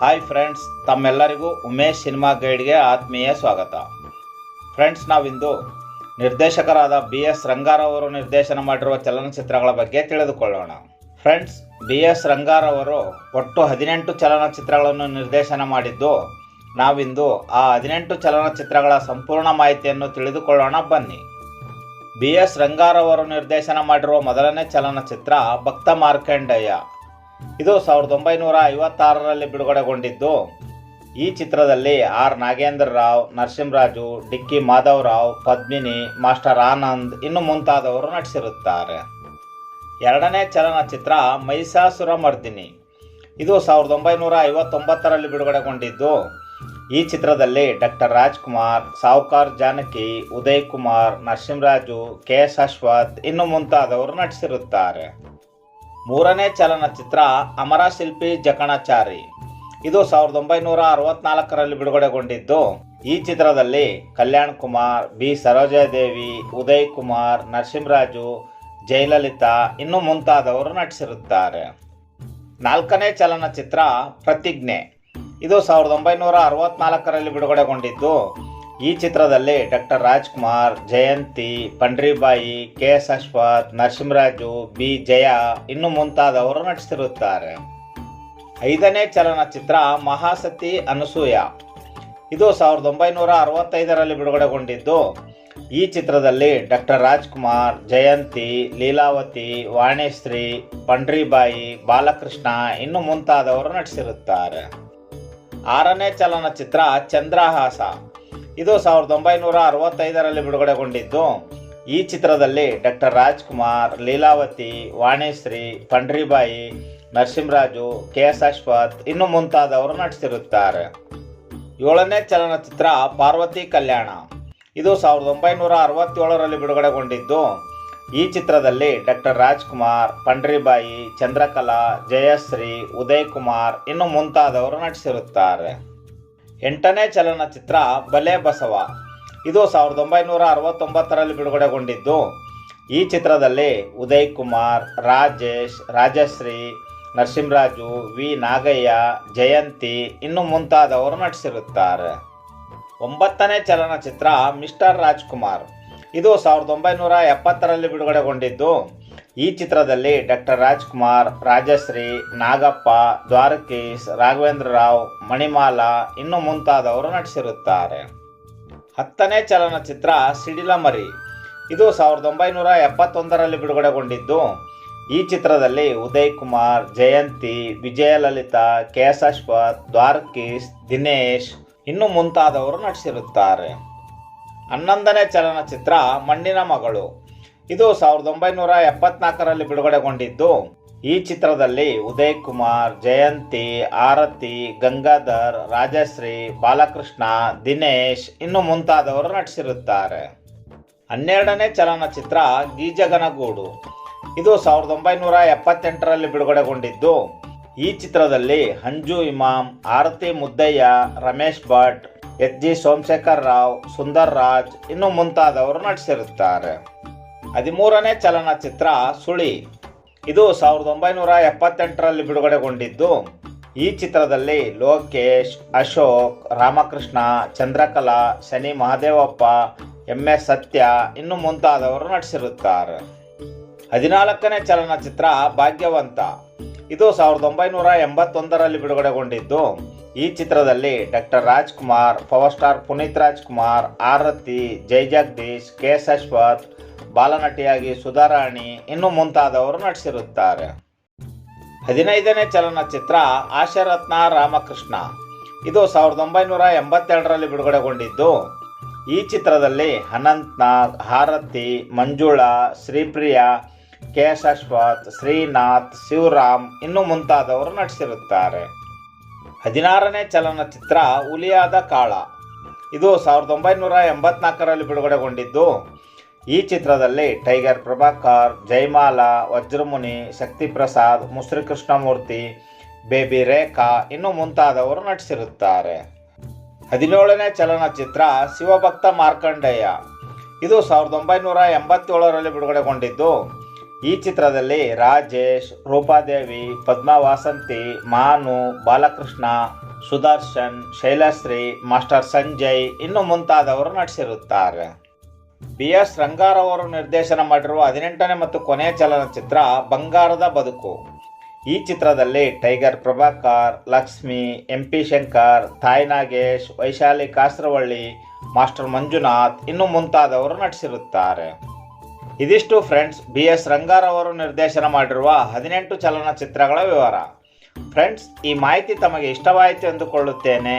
Hi friends ತಮ್ಮೆಲ್ಲರಿಗೂ Umesh cinema ಗೈಡ್ಗೆ ಆತ್ಮೀಯ ಸ್ವಾಗತ. ಫ್ರೆಂಡ್ಸ್ ನಾವಿಂದು ನಿರ್ದೇಶಕರಾದ ಬಿ ಎಸ್ ರಂಗಾರವರು ನಿರ್ದೇಶನ ಮಾಡಿರುವ ಚಲನಚಿತ್ರಗಳ ಬಗ್ಗೆ ತಿಳಿದುಕೊಳ್ಳೋಣ. ಫ್ರೆಂಡ್ಸ್ ಬಿ ಎಸ್ ರಂಗಾರವರು ಒಟ್ಟು ಹದಿನೆಂಟು ಚಲನಚಿತ್ರಗಳನ್ನು ನಿರ್ದೇಶನ ಮಾಡಿದ್ದು, ನಾವಿಂದು ಆ ಹದಿನೆಂಟು ಚಲನಚಿತ್ರಗಳ ಸಂಪೂರ್ಣ ಮಾಹಿತಿಯನ್ನು ತಿಳಿದುಕೊಳ್ಳೋಣ, ಬನ್ನಿ. ಬಿ ಎಸ್ ರಂಗಾರವರು ನಿರ್ದೇಶನ ಮಾಡಿರುವ ಮೊದಲನೇ ಚಲನಚಿತ್ರ ಭಕ್ತ ಮಾರ್ಕಂಡಯ್ಯ ಇದು ಸಾವಿರದ ಒಂಬೈನೂರ ಐವತ್ತಾರರಲ್ಲಿ ಬಿಡುಗಡೆಗೊಂಡಿದ್ದು. ಈ ಚಿತ್ರದಲ್ಲಿ ಆರ್ ನಾಗೇಂದ್ರ ರಾವ್ ನರಸಿಂಹರಾಜು ಡಿಕ್ಕಿ ಮಾಧವರಾವ್ ಪದ್ಮಿನಿ, ಮಾಸ್ಟರ್ ಆನಂದ್ ಇನ್ನು ಮುಂತಾದವರು ನಟಿಸಿರುತ್ತಾರೆ. ಎರಡನೇ ಚಲನಚಿತ್ರ ಮೈಸಾಸುರ ಮರ್ದಿನಿ ಇದು ಸಾವಿರದ ಒಂಬೈನೂರ ಐವತ್ತೊಂಬತ್ತರಲ್ಲಿ ಬಿಡುಗಡೆಗೊಂಡಿದ್ದು. ಈ ಚಿತ್ರದಲ್ಲಿ Doctor Rajkumar, Sowcar Janaki, Uday Kumar Narasimharaju K S Ashwath ಇನ್ನು ಮುಂತಾದವರು ನಟಿಸಿರುತ್ತಾರೆ. ಮೂರನೇ ಚಲನಚಿತ್ರ ಅಮರ ಶಿಲ್ಪಿ ಜಕಣಾಚಾರಿ. ಇದು ಸಾವಿರದ ಒಂಬೈನೂರ ಅರವತ್ನಾಲ್ಕರಲ್ಲಿ ಬಿಡುಗಡೆಗೊಂಡಿದ್ದು. ಈ ಚಿತ್ರದಲ್ಲಿ ಕಲ್ಯಾಣ್ ಕುಮಾರ್, ಬಿ. ಸರೋಜಾದೇವಿ, ಉದಯ್ ಕುಮಾರ್, ನರಸಿಂಹರಾಜು, ಜಯಲಲಿತಾ ಇನ್ನು ಮುಂತಾದವರು ನಟಿಸಿರುತ್ತಾರೆ. ನಾಲ್ಕನೇ ಚಲನಚಿತ್ರ ಪ್ರತಿಜ್ಞೆ. ಇದು ಸಾವಿರದ ಒಂಬೈನೂರ ಅರವತ್ನಾಲ್ಕರಲ್ಲಿ ಬಿಡುಗಡೆಗೊಂಡಿದ್ದು. ಈ ಚಿತ್ರದಲ್ಲಿ Doctor Rajkumar, Jayanthi, Pandaribai K S Ashwath, Narasimharaju, B. Jaya ಇನ್ನು ಮುಂತಾದವರು ನಟಿಸಿರುತ್ತಾರೆ. ಐದನೇ ಚಲನಚಿತ್ರ ಮಹಾಸತಿ ಅನಸೂಯ. ಇದು ಸಾವಿರದ ಒಂಬೈನೂರ ಅರವತ್ತೈದರಲ್ಲಿ ಬಿಡುಗಡೆಗೊಂಡಿದ್ದು. ಈ ಚಿತ್ರದಲ್ಲಿ ಡಾಕ್ಟರ್ ರಾಜ್ಕುಮಾರ್, ಜಯಂತಿ, ಲೀಲಾವತಿ, ವಾಣಿಶ್ರೀ, ಪಂಡ್ರಿಬಾಯಿ, ಬಾಲಕೃಷ್ಣ ಇನ್ನು ಮುಂತಾದವರು ನಟಿಸಿರುತ್ತಾರೆ. ಆರನೇ ಚಲನಚಿತ್ರ ಚಂದ್ರಹಾಸ. ಇದು ಸಾವಿರದ ಒಂಬೈನೂರ ಅರವತ್ತೈದರಲ್ಲಿ ಬಿಡುಗಡೆಗೊಂಡಿದ್ದು. ಈ ಚಿತ್ರದಲ್ಲಿ Doctor Rajkumar, Leelavathi, Vanishree, Pandaribai, Narasimharaju, K S Ashwath ಇನ್ನು ಮುಂತಾದವರು ನಟಿಸಿರುತ್ತಾರೆ. ಏಳನೇ ಚಲನಚಿತ್ರ ಪಾರ್ವತಿ ಕಲ್ಯಾಣ. ಇದು ಸಾವಿರದ ಒಂಬೈನೂರ ಅರವತ್ತೇಳರಲ್ಲಿ ಬಿಡುಗಡೆಗೊಂಡಿದ್ದು. ಈ ಚಿತ್ರದಲ್ಲಿ ಡಾಕ್ಟರ್ ರಾಜ್ಕುಮಾರ್, ಪಂಡ್ರಿಬಾಯಿ, ಚಂದ್ರಕಲಾ, ಜಯಶ್ರೀ ಉದಯ್ ಕುಮಾರ್ ಇನ್ನು ಮುಂತಾದವರು ನಟಿಸಿರುತ್ತಾರೆ. ಎಂಟನೇ ಚಲನಚಿತ್ರ ಬಲೆ ಬಸವ. ಇದು ಸಾವಿರದ ಒಂಬೈನೂರ ಅರವತ್ತೊಂಬತ್ತರಲ್ಲಿ ಬಿಡುಗಡೆಗೊಂಡಿದ್ದು. ಈ ಚಿತ್ರದಲ್ಲಿ ಉದಯ್ ಕುಮಾರ್ ರಾಜೇಶ್, ರಾಜಶ್ರೀ, ನರಸಿಂಹರಾಜು, ವಿ. ನಾಗಯ್ಯ, ಜಯಂತಿ ಇನ್ನು ಮುಂತಾದವರು ನಟಿಸಿರುತ್ತಾರೆ. ಒಂಬತ್ತನೇ ಚಲನಚಿತ್ರ ಮಿಸ್ಟರ್ ರಾಜ್ಕುಮಾರ್. ಇದು ಸಾವಿರದ ಒಂಬೈನೂರ ಎಪ್ಪತ್ತರಲ್ಲಿ ಬಿಡುಗಡೆಗೊಂಡಿದ್ದು. ಈ ಚಿತ್ರದಲ್ಲಿ ಡಾಕ್ಟರ್ ರಾಜ್ಕುಮಾರ್, ರಾಜಶ್ರೀ, ನಾಗಪ್ಪ, ದ್ವಾರಕೀಶ್, ರಾಘವೇಂದ್ರ ರಾವ್, ಮಣಿಮಾಲಾ ಇನ್ನು ಮುಂತಾದವರು ನಟಿಸಿರುತ್ತಾರೆ. ಹತ್ತನೇ ಚಲನಚಿತ್ರ ಸಿಡಿಲಮರಿ. ಇದು ಸಾವಿರದ ಒಂಬೈನೂರ ಎಪ್ಪತ್ತೊಂದರಲ್ಲಿ ಬಿಡುಗಡೆಗೊಂಡಿದ್ದು, ಈ ಚಿತ್ರದಲ್ಲಿ ಉದಯ್ ಕುಮಾರ್ ಜಯಂತಿ, ವಿಜಯಲಲಿತಾ ಕೆ ಎಸ್ ಅಶ್ವಥ್ ದ್ವಾರಕೀಶ್, ದಿನೇಶ್ ಇನ್ನು ಮುಂತಾದವರು ನಟಿಸಿರುತ್ತಾರೆ. ಹನ್ನೊಂದನೇ ಚಲನಚಿತ್ರ ಮಣ್ಣಿನ ಮಗಳು. ಇದು ಸಾವಿರದ ಒಂಬೈನೂರ ಎಪ್ಪತ್ನಾಲ್ಕರಲ್ಲಿ ಬಿಡುಗಡೆಗೊಂಡಿದ್ದು. ಈ ಚಿತ್ರದಲ್ಲಿ ಉದಯ್ ಕುಮಾರ್ ಜಯಂತಿ, ಆರತಿ, ಗಂಗಾಧರ್, ರಾಜಶ್ರೀ, ಬಾಲಕೃಷ್ಣ, ದಿನೇಶ್ ಇನ್ನು ಮುಂತಾದವರು ನಟಿಸಿರುತ್ತಾರೆ. ಹನ್ನೆರಡನೇ ಚಲನಚಿತ್ರ ಗೀಜಗನಗೂಡು. ಇದು ಸಾವಿರದ ಒಂಬೈನೂರ ಎಪ್ಪತ್ತೆಂಟರಲ್ಲಿ ಬಿಡುಗಡೆಗೊಂಡಿದ್ದು. ಈ ಚಿತ್ರದಲ್ಲಿ ಹಂಜು ಇಮಾಮ್, ಆರತಿ ಮುದ್ದಯ್ಯ, ರಮೇಶ್ ಭಟ್, ಎಚ್ ಜಿ ಸೋಮಶೇಖರ್ ರಾವ್, ಸುಂದರ್ ರಾಜ್ ಇನ್ನು ಮುಂತಾದವರು ನಟಿಸಿರುತ್ತಾರೆ. ಹದಿಮೂರನೇ ಚಲನಚಿತ್ರ ಸುಳಿ. ಇದು ಸಾವಿರದ ಒಂಬೈನೂರ ಎಪ್ಪತ್ತೆಂಟರಲ್ಲಿ ಬಿಡುಗಡೆಗೊಂಡಿದ್ದು, ಈ ಚಿತ್ರದಲ್ಲಿ ಲೋಕೇಶ್, ಅಶೋಕ್, ರಾಮಕೃಷ್ಣ, ಚಂದ್ರಕಲಾ, ಶನಿ ಮಹಾದೇವಪ್ಪ, ಎಂ ಎಸ್ ಸತ್ಯ ಇನ್ನು ಮುಂತಾದವರು ನಟಿಸಿರುತ್ತಾರೆ. ಹದಿನಾಲ್ಕನೇ ಚಲನಚಿತ್ರ ಭಾಗ್ಯವಂತ. ಇದು ಸಾವಿರದ ಒಂಬೈನೂರ ಎಂಬತ್ತೊಂದರಲ್ಲಿ ಬಿಡುಗಡೆಗೊಂಡಿದ್ದು, ಈ ಚಿತ್ರದಲ್ಲಿ Doctor Rajkumar, Power Star Puneeth Rajkumar, Aarathi, Jai Jagadish, K Ashwath ಬಾಲನಟಿಯಾಗಿ Sudharani ಇನ್ನು ಮುಂತಾದವರು ನಟಿಸಿರುತ್ತಾರೆ. ಹದಿನೈದನೇ ಚಲನಚಿತ್ರ ಆಶರತ್ನ ರಾಮಕೃಷ್ಣ. ಇದು ಸಾವಿರದ ಒಂಬೈನೂರ ಎಂಬತ್ತೆರಡರಲ್ಲಿ ಬಿಡುಗಡೆಗೊಂಡಿದ್ದು. ಈ ಚಿತ್ರದಲ್ಲಿ ಅನಂತ್ನಾಗ್, ಹಾರತಿ, ಮಂಜುಳಾ, ಶ್ರೀಪ್ರಿಯಾ ಕೆ ಶಾಶ್ವತ್ ಶ್ರೀನಾಥ್, ಶಿವರಾಮ್ ಇನ್ನು ಮುಂತಾದವರು ನಟಿಸಿರುತ್ತಾರೆ. ಹದಿನಾರನೇ ಚಲನಚಿತ್ರ ಹುಲಿಯಾದ ಕಾಳ. ಇದು ಸಾವಿರದ ಒಂಬೈನೂರ ಎಂಬತ್ನಾಲ್ಕರಲ್ಲಿ ಬಿಡುಗಡೆಗೊಂಡಿದ್ದು. ಈ ಚಿತ್ರದಲ್ಲಿ ಟೈಗರ್ ಪ್ರಭಾಕರ್, ಜಯಮಾಲಾ, ವಜ್ರಮುನಿ ಶಕ್ತಿ ಪ್ರಸಾದ್ ಮುಸ್ರಿ ಕೃಷ್ಣಮೂರ್ತಿ ಬೇಬಿ ರೇಖಾ ಇನ್ನು ಮುಂತಾದವರು ನಟಿಸಿರುತ್ತಾರೆ. ಹದಿನೇಳನೇ ಚಲನಚಿತ್ರ ಶಿವಭಕ್ತ ಮಾರ್ಕಂಡೇಯ. ಇದು ಸಾವಿರದ ಒಂಬೈನೂರ ಎಂಬತ್ತೇಳರಲ್ಲಿ ಬಿಡುಗಡೆಗೊಂಡಿದ್ದು. ಈ ಚಿತ್ರದಲ್ಲಿ ರಾಜೇಶ್, ರೂಪಾದೇವಿ ಪದ್ಮಾ ವಾಸಂತಿ ಮಾನು, ಬಾಲಕೃಷ್ಣ, ಸುದರ್ಶನ್, ಶೈಲಶ್ರೀ, ಮಾಸ್ಟರ್ ಸಂಜಯ್ ಇನ್ನು ಮುಂತಾದವರು ನಟಿಸಿರುತ್ತಾರೆ. ಬಿ ಎಸ್ ರಂಗಾರವರು ನಿರ್ದೇಶನ ಮಾಡಿರುವ ಹದಿನೆಂಟನೇ ಮತ್ತು ಕೊನೆಯ ಚಲನಚಿತ್ರ ಬಂಗಾರದ ಬದುಕು. ಈ ಚಿತ್ರದಲ್ಲಿ Tiger Prabhakar, Lakshmi M P Shankar, Thayi Nagesh, Vaishali Kasaravalli, Master Manjunath ಇನ್ನು ಮುಂತಾದವರು ನಟಿಸಿರುತ್ತಾರೆ. ಇದಿಷ್ಟು ಫ್ರೆಂಡ್ಸ್ ಬಿ ಎಸ್ ರಂಗಾರವರು ನಿರ್ದೇಶನ ಮಾಡಿರುವ ಹದಿನೆಂಟು ಚಲನಚಿತ್ರಗಳ ವಿವರ. ಫ್ರೆಂಡ್ಸ್, ಈ ಮಾಹಿತಿ ತಮಗೆ ಇಷ್ಟವಾಯಿತು ಎಂದುಕೊಳ್ಳುತ್ತೇನೆ.